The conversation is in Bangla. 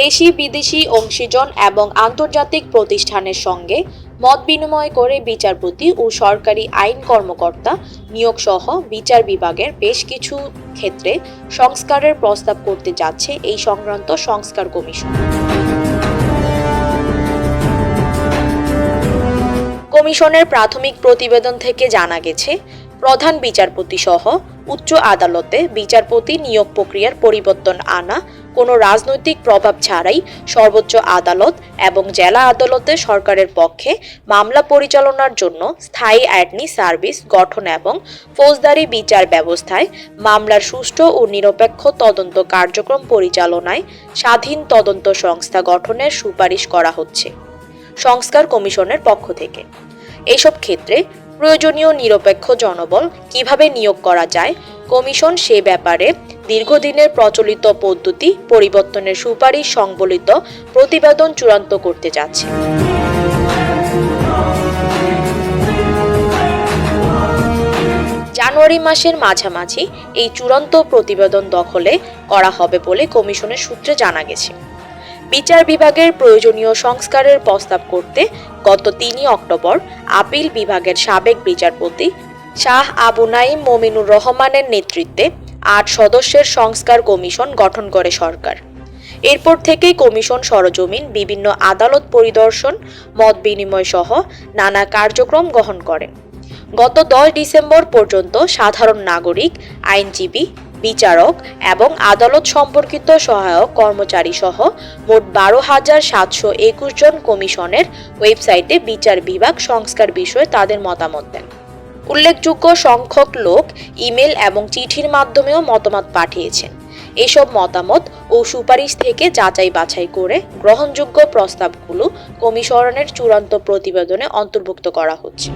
দেশি বিদেশি অংশীজন এবং আন্তর্জাতিক প্রতিষ্ঠানের সঙ্গে মত বিনিময় করে বিচারপতি ও সরকারি আইন কর্মকর্তা নিয়োগ সহ বিচার বিভাগের বেশ কিছু ক্ষেত্রে সংস্কারের প্রস্তাব করতে যাচ্ছে এই সংক্রান্ত সংস্কার কমিশন। কমিশনের প্রাথমিক প্রতিবেদন থেকে জানা গেছে, প্রধান বিচারপতি সহ উচ্চ আদালতে বিচারপতি নিয়োগ প্রক্রিয়ার পরিবর্তন আনা কোনো রাজনৈতিক প্রভাব ছাড়াই সর্বোচ্চ আদালত এবং জেলা আদালতে সরকারের পক্ষে মামলা পরিচালনার জন্য স্থায়ী অ্যাটনি সার্ভিস গঠন এবং ফৌজদারি বিচার ব্যবস্থায় মামলার সুষ্ঠু ও নিরপেক্ষ তদন্ত কার্যক্রম পরিচালনায় স্বাধীন তদন্ত সংস্থা গঠনের সুপারিশ করা হচ্ছে। সংস্কার কমিশনের পক্ষ থেকে। এসব ক্ষেত্রে প্রয়োজনীয় নিরপেক্ষ জনবল কীভাবে নিয়োগ করা যায়, কমিশন সে ব্যাপারে দীর্ঘদিনের প্রচলিত পদ্ধতি পরিবর্তনের সুপারিশ সংবলিত প্রতিবেদন চূড়ান্ত করতে যাচ্ছে। জানুয়ারি মাসের মাঝামাঝি এই চূড়ান্ত প্রতিবেদন দখলে করা হবে বলে কমিশনের সূত্রে জানা গেছে। বিচার বিভাগের প্রয়োজনীয় সংস্কারের প্রস্তাব করতে গত তিনই অক্টোবর আপিল বিভাগের সাবেক বিচারপতি শাহ আবু নাইম মমিনুর রহমানের নেতৃত্বে আট সদস্যের সংস্কার কমিশন গঠন করে সরকার। এরপর থেকেই কমিশন সরজমিন বিভিন্ন আদালত পরিদর্শন, মত বিনিময় সহ নানা কার্যক্রম গ্রহণ করেন। গত দশ ডিসেম্বর পর্যন্ত সাধারণ নাগরিক, আইনজীবী বিচারক এবং আদালত সম্পর্কিত সহায়ক কর্মচারী সহ মোট বারো হাজার সাতশো একুশ জন কমিশনের ওয়েবসাইটে বিচার বিভাগ সংস্কার বিষয়ে তাদের মতামত দেন। উল্লেখযোগ্য সংখ্যক লোক ইমেল এবং চিঠির মাধ্যমেও মতামত পাঠিয়েছেন। এসব মতামত ও সুপারিশ থেকে যাচাই বাছাই করে গ্রহণযোগ্য প্রস্তাবগুলো কমিশনের চূড়ান্ত প্রতিবেদনে অন্তর্ভুক্ত করা হচ্ছে।